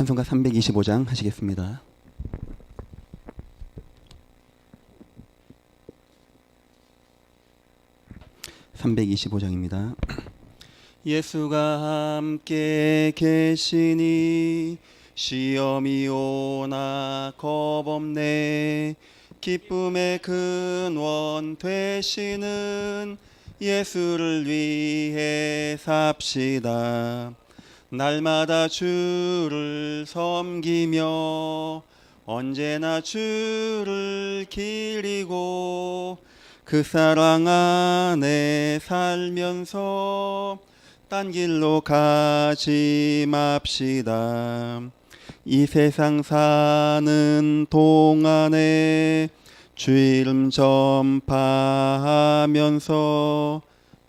찬송가 325장 하시겠습니다. (325장입니다) 예수가 함께 계시니 시험이 오나 겁 없네. 기쁨의 근원 되시는 예수를 위해 삽시다 날마다 주를 섬기며 언제나 주를 기리고 그 사랑 안에 살면서 딴 길로 가지 맙시다. 이 세상 사는 동안에 주 이름 전파하면서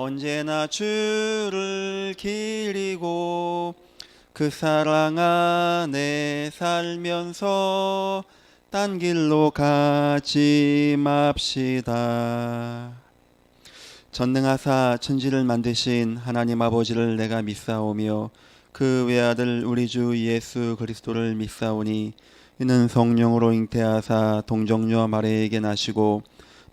언제나 주를 기리고 그 사랑 안에 살면서 딴 길로 가지 맙시다. 전능하사 천지를 만드신 하나님 아버지를 내가 믿사오며 그 외아들 우리 주 예수 그리스도를 믿사오니 이는 성령으로 잉태하사 동정녀 마리에게 나시고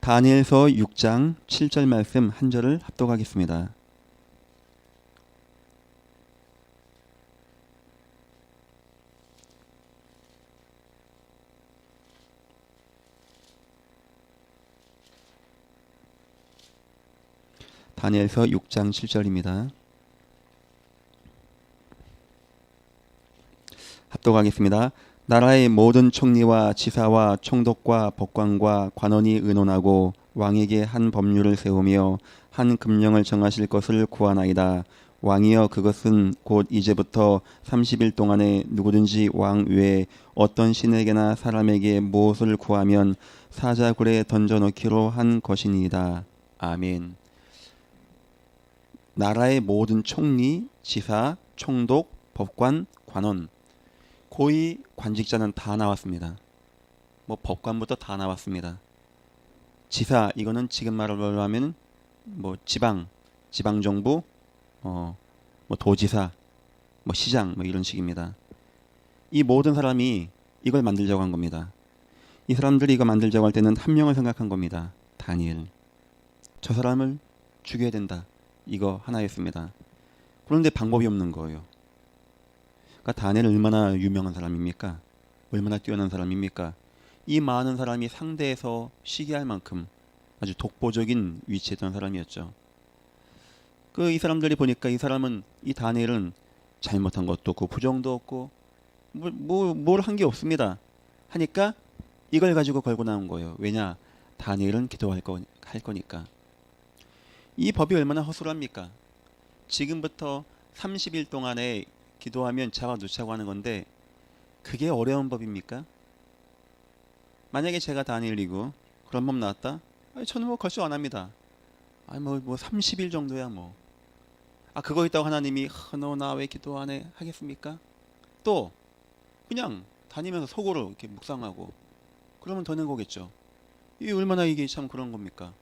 다니엘서 6장 7절 말씀 한 절을 합독하겠습니다. 다니엘서 6장 7절입니다. 합독하겠습니다. 나라의 모든 총리와 지사와 총독과 법관과 관원이 의논하고 왕에게 한 법률을 세우며 한 금령을 정하실 것을 구하나이다. 왕이여 그것은 곧 이제부터 30일 동안에 누구든지 왕 외에 어떤 신에게나 사람에게 무엇을 구하면 사자굴에 던져놓기로 한 것이니이다. 아멘. 나라의 모든 총리, 지사, 총독, 법관, 관원 고위 관직자는 다 나왔습니다. 뭐 법관부터 다 나왔습니다. 지사 이거는 지금 말로 하면 뭐 지방, 지방 정부, 어, 뭐 도지사, 뭐 시장 뭐 이런 식입니다. 이 모든 사람이 이걸 만들자고 한 겁니다. 이 사람들이 이거 만들자고 할 때는 한 명을 생각한 겁니다. 다니엘. 저 사람을 죽여야 된다. 이거 하나였습니다. 그런데 방법이 없는 거예요. 그러니까 다니엘은 얼마나 유명한 사람입니까? 얼마나 뛰어난 사람입니까? 이 많은 사람이 상대에서 시기할 만큼 아주 독보적인 위치에 있던 사람이었죠. 그 이 사람들이 보니까 이 사람은 이 다니엘은 잘못한 것도 없고 부정도 없고 뭐뭘 한 게 없습니다. 하니까 이걸 가지고 걸고 나온 거예요. 왜냐? 다니엘은 기도할 거, 할 거니까. 이 법이 얼마나 허술합니까? 지금부터 30일 동안에 기도하면 자와 누차고 하는 건데 그게 어려운 법입니까? 만약에 제가 다니엘이고 그런 법 나왔다? 아니, 저는 뭐 걸수 안 합니다. 아니 뭐, 뭐 30일 정도야 뭐. 아 그거 있다고 하나님이 너나 왜 기도 안 해 하겠습니까? 또 그냥 다니면서 속으로 이렇게 묵상하고 그러면 되는 거겠죠. 이 얼마나 이게 참 그런 겁니까?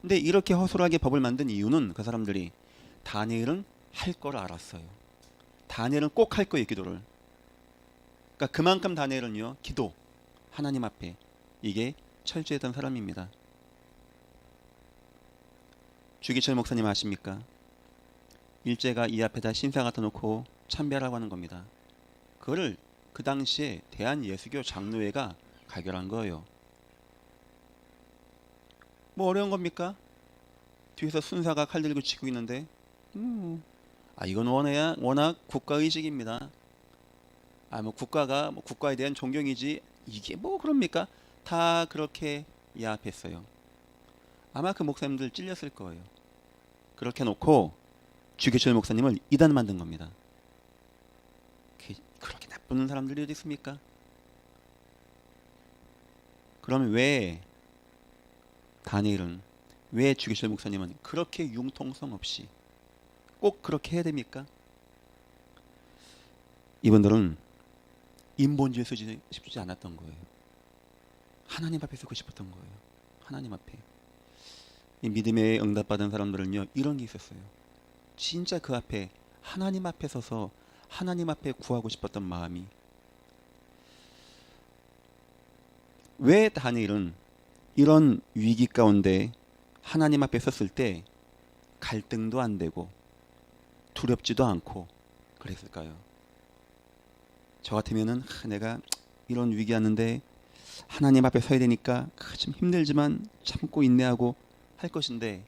근데 이렇게 허술하게 법을 만든 이유는 그 사람들이 다니엘은 할 걸 알았어요. 다니엘은 꼭 할 거예요 기도를. 그러니까 그만큼 다니엘은요 기도 하나님 앞에 이게 철저했던 사람입니다. 주기철 목사님 아십니까? 일제가 이 앞에다 신사 갖다 놓고 참배하라고 하는 겁니다. 그거를 그 당시에 대한예수교 장로회가 가결한 거예요. 뭐 어려운 겁니까? 뒤에서 순사가 칼 들고 치고 있는데, 음, 아 이건 워낙 워낙 국가 의식입니다. 아 뭐 국가가 뭐 국가에 대한 존경이지 이게 뭐 그럽니까? 다 그렇게 야합했어요. 아마 그 목사님들 찔렸을 거예요. 그렇게 놓고 주기철 목사님을 이단 만든 겁니다. 그- 그렇게 나쁜 사람들이 어디 있습니까? 그러면 왜 다니엘은 왜 주기철 목사님은 그렇게 융통성 없이 꼭 그렇게 해야 됩니까? 이분들은 인본주의 쓰지 싶지 않았던 거예요. 하나님 앞에 서고 싶었던 거예요. 하나님 앞에. 이 믿음에 응답받은 사람들은요 이런 게 있었어요. 진짜 그 앞에 하나님 앞에 서서 하나님 앞에 구하고 싶었던 마음이 왜 다니엘은 이런 위기 가운데 하나님 앞에 섰을 때 갈등도 안 되고 두렵지도 않고 그랬을까요? 저 같으면은 하, 내가 이런 위기 왔는데 하나님 앞에 서야 되니까 아, 좀 힘들지만 참고 인내하고 할 것인데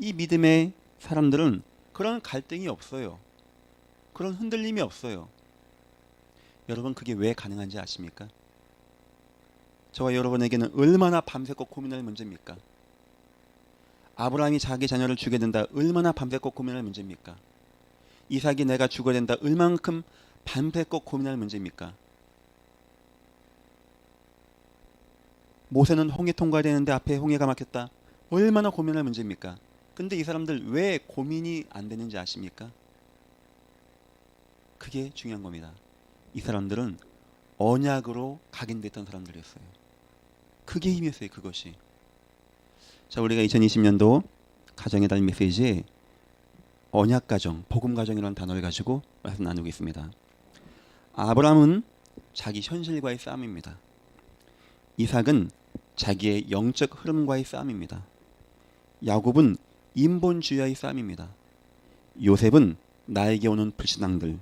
이 믿음의 사람들은 그런 갈등이 없어요. 그런 흔들림이 없어요. 여러분 그게 왜 가능한지 아십니까? 저와 여러분에게는 얼마나 밤새고 고민할 문제입니까? 아브라함이 자기 자녀를 주게 된다 얼마나 밤새고 고민할 문제입니까? 이삭이 내가 죽어야 된다 얼만큼 밤새고 고민할 문제입니까? 모세는 홍해 통과되는데 앞에 홍해가 막혔다 얼마나 고민할 문제입니까? 근데 이 사람들 왜 고민이 안 되는지 아십니까? 그게 중요한 겁니다. 이 사람들은 언약으로 각인됐던 사람들이었어요. 그게 힘이었어요. 그것이. 자, 우리가 2020년도 가정의 달 메시지에 언약 가정, 복음 가정이라는 단어를 가지고 말씀 나누고 있습니다. 아브라함은 자기 현실과의 싸움입니다. 이삭은 자기의 영적 흐름과의 싸움입니다. 야곱은 인본주의의 싸움입니다. 요셉은 나에게 오는 불신앙들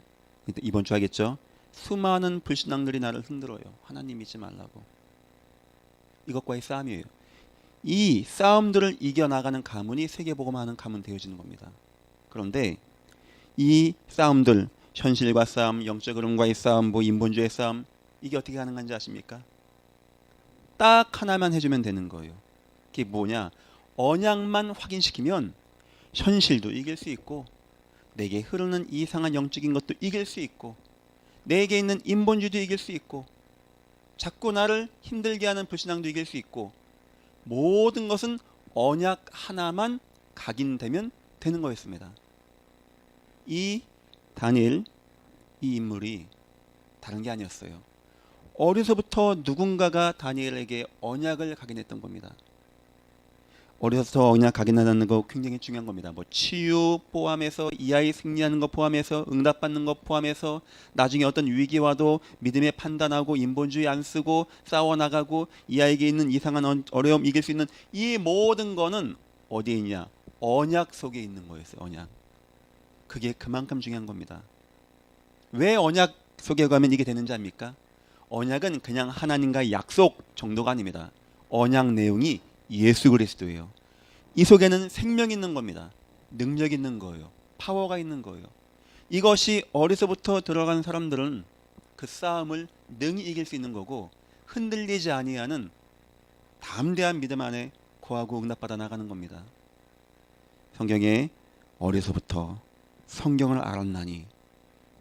이번 주 하겠죠. 수많은 불신앙들이 나를 흔들어요. 하나님 믿지 말라고. 이것과의 싸움이에요. 이 싸움들을 이겨나가는 가문이 세계복음하는 가문 되어지는 겁니다. 그런데 이 싸움들, 현실과 싸움, 영적 흐름과의 싸움, 뭐 인본주의 싸움, 이게 어떻게 가능한지 아십니까? 딱 하나만 해주면 되는 거예요. 그게 뭐냐? 언약만 확인시키면 현실도 이길 수 있고 내게 흐르는 이상한 영적인 것도 이길 수 있고 내게 있는 인본주의도 이길 수 있고 자꾸 나를 힘들게 하는 불신앙도 이길 수 있고 모든 것은 언약 하나만 각인되면 되는 거였습니다. 이 다니엘 이 인물이 다른 게 아니었어요. 어려서부터 누군가가 다니엘에게 언약을 각인했던 겁니다. 어려서 언약 각인하는 거 굉장히 중요한 겁니다. 뭐 치유 포함해서 이 아이 승리하는 거 포함해서 응답받는 거 포함해서 나중에 어떤 위기 와도 믿음에 판단하고 인본주의 안 쓰고 싸워 나가고 이 아이에게 있는 이상한 어- 어려움 이길 수 있는 이 모든 거는 어디에 있냐? 언약 속에 있는 거였어요. 언약. 그게 그만큼 중요한 겁니다. 왜 언약 속에 가면 이게 되는지 압니까? 언약은 그냥 하나님과의 약속 정도가 아닙니다. 언약 내용이 예수 그리스도예요. 이 속에는 생명 있는 겁니다. 능력 있는 거예요. 파워가 있는 거예요. 이것이 어려서부터 들어간 사람들은 그 싸움을 능히 이길 수 있는 거고 흔들리지 아니하는 담대한 믿음 안에 구하고 응답받아 나가는 겁니다. 성경에 어려서부터 성경을 알았나니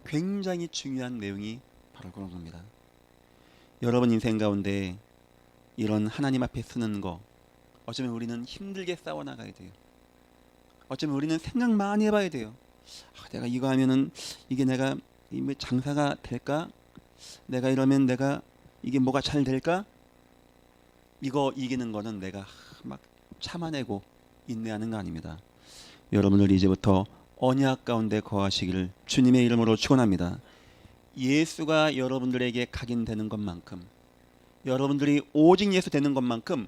굉장히 중요한 내용이 바로 그런 겁니다. 여러분 인생 가운데 이런 하나님 앞에 쓰는 거 어쩌면 우리는 힘들게 싸워 나가야 돼요. 어쩌면 우리는 생각 많이 해봐야 돼요. 아, 내가 이거 하면은 이게 내가 이뭐 장사가 될까? 내가 이러면 내가 이게 뭐가 잘 될까? 이거 이기는 거는 내가 막 참아내고 인내하는 거 아닙니다. 여러분들 이제부터 언약 가운데 거하시기를 주님의 이름으로 축원합니다. 예수가 여러분들에게 각인되는 것만큼 여러분들이 오직 예수 되는 것만큼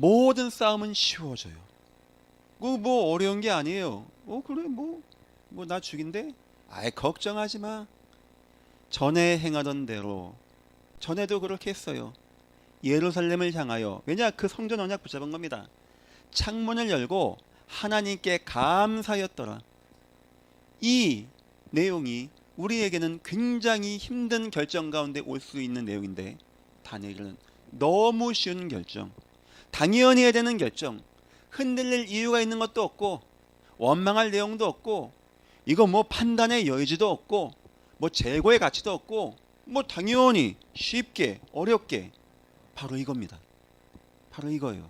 모든 싸움은 쉬워져요. 그뭐 어려운 게 아니에요. 어 그래 뭐 뭐 나 죽인데? 아이 걱정하지 마. 전에 행하던 대로 전에도 그렇게 했어요. 예루살렘을 향하여 왜냐 그 성전 언약 붙잡은 겁니다. 창문을 열고 하나님께 감사였더라. 이 내용이 우리에게는 굉장히 힘든 결정 가운데 올 수 있는 내용인데 다니엘은 너무 쉬운 결정, 당연히 해야 되는 결정, 흔들릴 이유가 있는 것도 없고 원망할 내용도 없고 이거 뭐 판단의 여지도 없고 뭐 재고의 가치도 없고 뭐 당연히 쉽게 어렵게 바로 이겁니다. 바로 이거예요.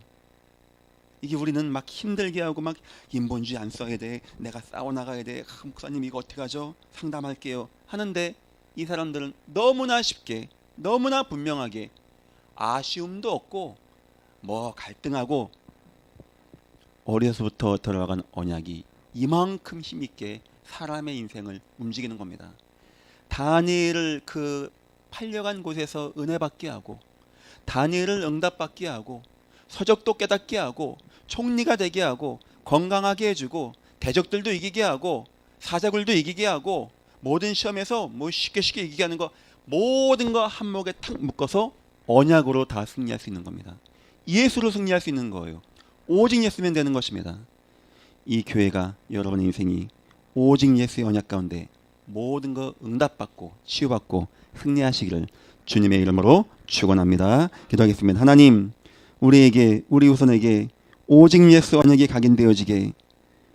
이게 우리는 막 힘들게 하고 막 인본주의 안 써야 돼. 내가 싸워 나가야 돼. 아, 목사님 이거 어떻게 하죠? 상담할게요. 하는데 이 사람들은 너무나 쉽게 너무나 분명하게 아쉬움도 없고 뭐 갈등하고 어려서부터 들어간 언약이 이만큼 힘있게 사람의 인생을 움직이는 겁니다. 다니엘을 그 팔려간 곳에서 은혜 받게 하고 다니엘을 응답받게 하고 서적도 깨닫게 하고 총리가 되게 하고 건강하게 해주고 대적들도 이기게 하고 사자굴도 이기게 하고 모든 시험에서 뭐 쉽게 쉽게 이기게 하는 거 모든 거 한목에 탁 묶어서 언약으로 다 승리할 수 있는 겁니다. 예수로 승리할 수 있는 거예요. 오직 예수면 되는 것입니다. 이 교회가 여러분 인생이 오직 예수의 언약 가운데 모든 거 응답받고 치유받고 승리하시기를 주님의 이름으로 축원합니다. 기도하겠습니다. 하나님 우리에게 우리 후손에게 오직 예수 언약이 각인되어지게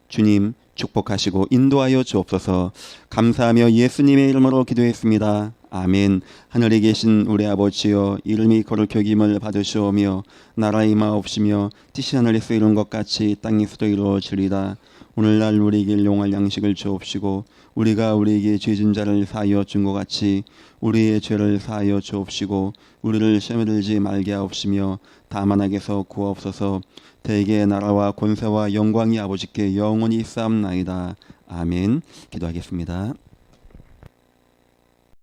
주님 축복하시고 인도하여 주옵소서 감사하며 예수님의 이름으로 기도했습니다. 아멘. 하늘에 계신 우리 아버지여 이름이 거룩히 여김을 받으시오며 나라의 마옵시며 뜻이 하늘에서 이룬 것 같이 땅에서도 이루어지리다. 오늘날 우리에게 용할 양식을 주옵시고 우리가 우리에게 죄진 자를 사하여 준 것 같이 우리의 죄를 사하여 주옵시고 우리를 시험에 들지 말게 하옵시며 다만 악에서 구하옵소서 대개 나라와 권세와 영광이 아버지께 영원히 쌓옵나이다. 아멘. 기도하겠습니다.